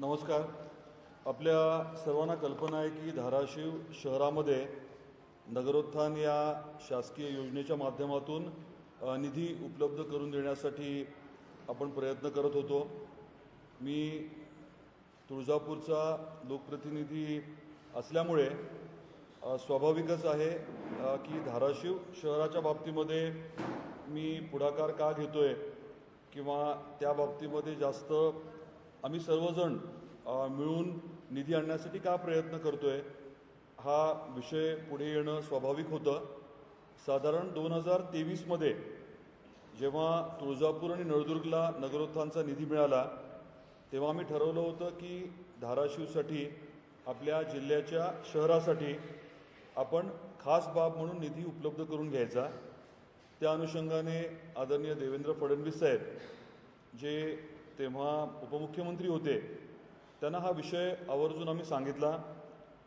नमस्कार. आपल्या सर्वांना कल्पना आहे की धाराशिव शहरामध्ये नगरोत्थान या शासकीय योजनेच्या माध्यमातून निधी उपलब्ध करून देण्यासाठी आपण प्रयत्न करत होतो. मी तुळजापूरचा लोकप्रतिनिधी असल्यामुळे स्वाभाविकच आहे की धाराशिव शहराच्या बाबतीमध्ये मी पुढाकार का घेतो आहे किंवा त्या बाबतीमध्ये जास्त आम्ही सर्वजण मिळून निधी आणण्यासाठी का प्रयत्न करतोय हा विषय पुढे येणं स्वाभाविक होतं. साधारण दोन हजार तेवीसमध्ये जेव्हा तुळजापूर आणि नळदुर्गला नगरोत्थानचा निधी मिळाला तेव्हा आम्ही ठरवलं होतं की धाराशिवसाठी आपल्या जिल्ह्याच्या शहरासाठी आपण खास बाब म्हणून निधी उपलब्ध करून घ्यायचा. त्या अनुषंगाने आदरणीय देवेंद्र फडणवीस साहेब जे तेव्हा उपमुख्यमंत्री होते त्यांना हा विषय आवर्जून आम्ही सांगितला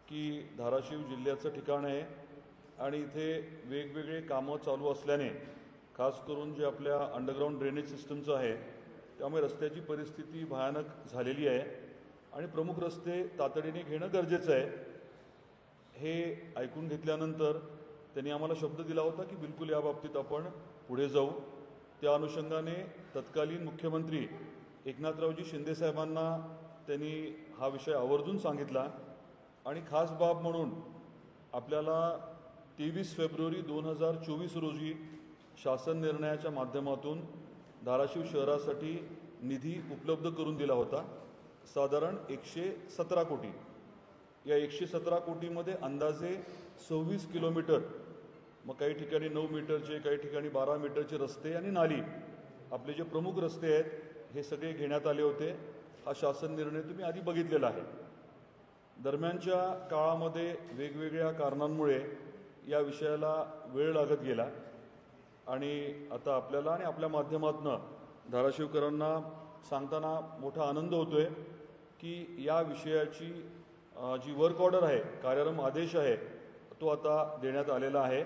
की धाराशिव जिल्ह्याचं ठिकाण आहे आणि इथे वेगवेगळे कामं चालू असल्याने खास करून जे आपल्या अंडरग्राऊंड ड्रेनेज सिस्टमचं आहे त्यामुळे रस्त्याची परिस्थिती भयानक झालेली आहे आणि प्रमुख रस्ते तातडीने घेणं गरजेचं आहे. हे ऐकून घेतल्यानंतर त्यांनी आम्हाला शब्द दिला होता की बिलकुल या बाबतीत आपण पुढे जाऊ. त्या अनुषंगाने तत्कालीन मुख्यमंत्री एकनाथरावजी शिंदेसाहेबांना त्यांनी हा विषय आवर्जून सांगितला. आणि खास बाब म्हणून आपल्याला तेवीस फेब्रुवारी दोन हजार चोवीस रोजी शासन निर्णयाच्या माध्यमातून धाराशिव शहरासाठी निधी उपलब्ध करून दिला होता. साधारण एकशे सतरा कोटी. या एकशे सतरा कोटीमध्ये अंदाजे सव्वीस किलोमीटर मग काही ठिकाणी नऊ मीटरचे काही ठिकाणी बारा मीटरचे रस्ते आणि नाली आपले जे प्रमुख रस्ते आहेत हे सगळे घेण्यात आले होते. हा शासन निर्णय तुम्ही आधी बघितलेला आहे. दरम्यानच्या काळामध्ये वेगवेगळ्या कारणांमुळे या विषयाला वेळ लागत गेला. आणि आता आपल्याला आणि आपल्या माध्यमातनं धाराशिवकरांना सांगताना मोठा आनंद होतो आहे की या विषयाची जी वर्क ऑर्डर आहे कार्यक्रम आदेश आहे तो आता देण्यात आलेला आहे.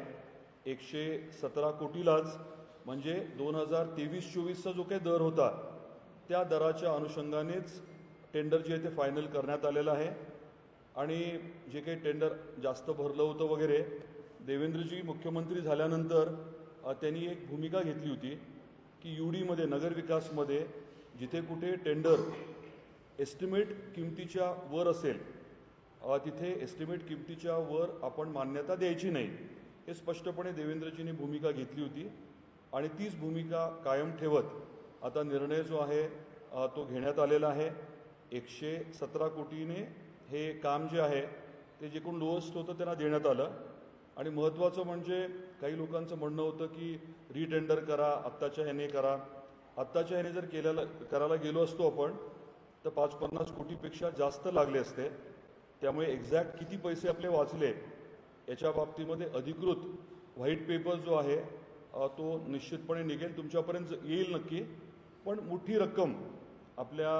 एकशे सतरा कोटीलाच म्हणजे दोन हजार तेवीस चोवीसचा जो काही दर होता त्या दराच्या अनुषंगानेच टेंडर जे आहे ते फायनल करण्यात आलेलं आहे. आणि जे काही टेंडर जास्त भरलं होतं वगैरे देवेंद्रजी मुख्यमंत्री झाल्यानंतर त्यांनी एक भूमिका घेतली होती की यू डीमध्ये नगरविकासमध्ये जिथे कुठे टेंडर एस्टिमेट किमतीच्या वर असेल तिथे एस्टिमेट किमतीच्या वर आपण मान्यता द्यायची नाही हे स्पष्टपणे देवेंद्रजींनी भूमिका घेतली होती. आणि तीच भूमिका कायम ठेवत आता निर्णय जो आहे तो घेण्यात आलेला आहे. एकशे सतरा कोटीने हे काम जे आहे ते जे कोण लोएस्ट होतं त्यांना देण्यात आलं. आणि महत्त्वाचं म्हणजे काही लोकांचं म्हणणं होतं की रिटेंडर करा आत्ताच्या ह्याने करा. आत्ताच्या ह्याने जर केल्याला करायला गेलो असतो आपण तर पाच पन्नास कोटीपेक्षा जास्त लागले असते. त्यामुळे एक्झॅक्ट किती पैसे आपले वाचले याच्या बाबतीमध्ये अधिकृत व्हाईट पेपर जो आहे तो निश्चितपणे निघेल. तुमच्यापर्यंत येईल नक्की. पण मोठी रक्कम आपल्या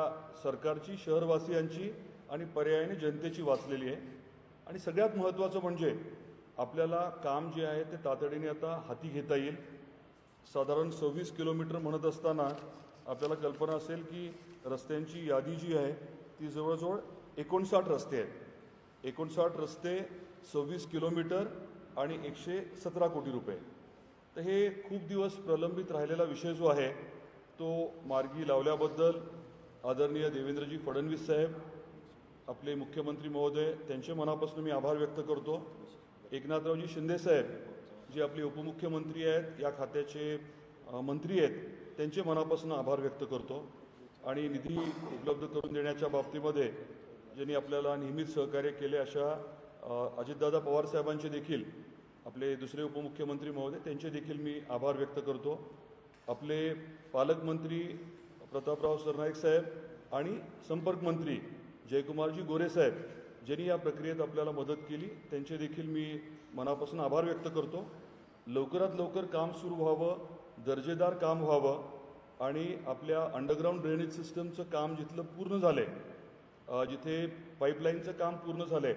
सरकारची शहरवासियांची आणि पर्यायाने जनतेची वाचलेली आहे. आणि सगळ्यात महत्त्वाचं म्हणजे आपल्याला काम जे आहे ते तातडीने आता हाती घेता येईल. साधारण सव्वीस किलोमीटर म्हणत असताना आपल्याला कल्पना असेल की रस्त्यांची यादी जी आहे ती जवळजवळ एकोणसाठ रस्ते आहेत. एकोणसाठ रस्ते सव्वीस किलोमीटर आणि एकशे सतरा कोटी रुपये. तर हे खूप दिवस प्रलंबित राहिलेला विषय जो आहे तो मार्गी लावल्याबद्दल आदरणीय देवेंद्रजी फडणवीस साहेब आपले मुख्यमंत्री महोदय त्यांचे मनापासून मी आभार व्यक्त करतो. एकनाथरावजी शिंदेसाहेब जे आपले उपमुख्यमंत्री आहेत या खात्याचे मंत्री आहेत त्यांचे मनापासून आभार व्यक्त करतो. आणि निधी उपलब्ध करून देण्याच्या बाबतीमध्ये ज्यांनी आपल्याला नेहमीच सहकार्य केले अशा अजितदादा पवार साहेबांचे देखील आपले दुसरे उपमुख्यमंत्री महोदय त्यांचे देखील मी आभार व्यक्त करतो. आपले पालकमंत्री प्रतापराव सरनाईक साहेब आणि संपर्क मंत्री जयकुमारजी गोरे साहेब ज्यांनी या प्रक्रियेत आपल्याला मदत केली त्यांचे देखील मी मनापासून आभार व्यक्त करतो. लवकरात लवकर काम सुरू व्हावं दर्जेदार काम व्हावं आणि आपल्या अंडरग्राऊंड ड्रेनेज सिस्टमचं काम जिथलं पूर्ण झालं आहे जिथे पाईपलाईनचं काम पूर्ण झालं आहे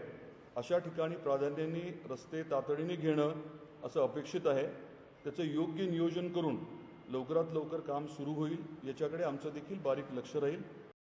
अशा ठिकाणी प्राधान्याने रस्ते तातडीने घेणं असं अपेक्षित आहे. त्याचं योग्य नियोजन करून लवकरात लवकर काम सुरू होईल. याच्याकडे आमचं देखील बारीक लक्ष राहील.